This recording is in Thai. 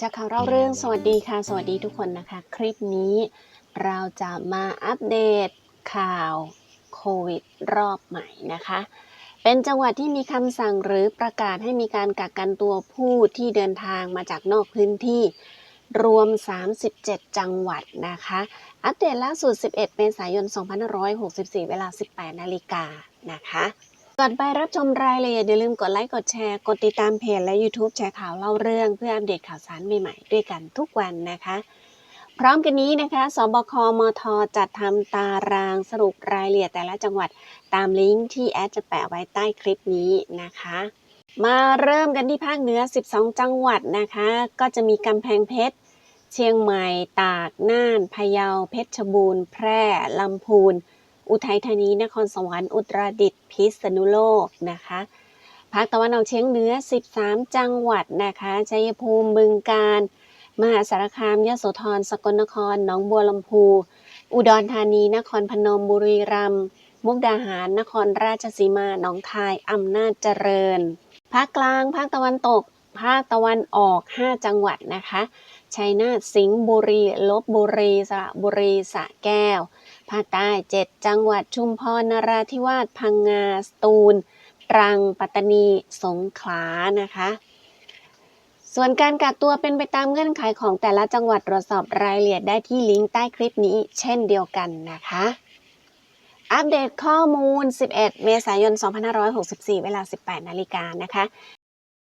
จากข่าวเล่าเรื่องสวัสดีค่ะ สวัสดีทุกคนนะคะ คลิปนี้เราจะมาอัปเดตข่าวโควิดรอบใหม่นะคะ เป็นจังหวัดที่มีคำสั่งหรือประกาศให้มีการกักกันตัวผู้ที่เดินทางมาจากนอกพื้นที่รวม 37 จังหวัดนะคะ อัปเดตล่าสุด 11 เมษายน 2564 เวลา 18 นาฬิกานะคะ ก่อนไปรับชมรายละเอียดอย่าลืมกดไลค์กดแชร์กดติดตามเพจและ YouTube แชร์ข่าวเล่าเรื่องเพื่ออัปเดตข่าวสารใหม่ๆ ด้วยกันทุกวันนะคะ พร้อมกันนี้นะคะ สบคมทจัดทำตารางสรุปรายละเอียดแต่ละจังหวัดตามลิงก์ที่แอดจะแปะไว้ใต้คลิปนี้นะคะ มาเริ่มกันที่ภาคเหนือ 12 จังหวัดนะคะ ก็จะมีกำแพงเพชร เชียงใหม่ ตาก น่าน พะเยา เพชรบูรณ์ แพร่ ลำพูน อุทัยธานีนครสวรรค์อุตรดิตถ์พิษณุโลกนะคะภาคตะวันออกเฉียงเหนือ 13 จังหวัดนะคะชัยภูมิบึงกาฬมหาสารคามยโสธรสกลนครหนองบัวลำพู อุดรธานี นครพนมบุรีรัมย์มุกดาหาร นครราชสีมาหนองคายอำนาจเจริญภาคกลางภาคตะวันตก ภาคตะวันออก 5 จังหวัดนะคะชัยนาทสิงห์บุรีลบบุรีสระบุรีสระแก้ว ภาคใต้ 7 จังหวัดชุมพรนราธิวาสพังงาสตูล ตรัง ปัตตานี สงขลานะคะ ส่วนการกักตัวเป็นไปตามเงื่อนไขของแต่ละจังหวัดตรวจสอบรายละเอียดได้ที่ลิงก์ใต้คลิปนี้เช่นเดียวกันนะคะอัปเดตข้อมูล 11 เมษายน 2564 เวลา 18 นาฬิกานะคะ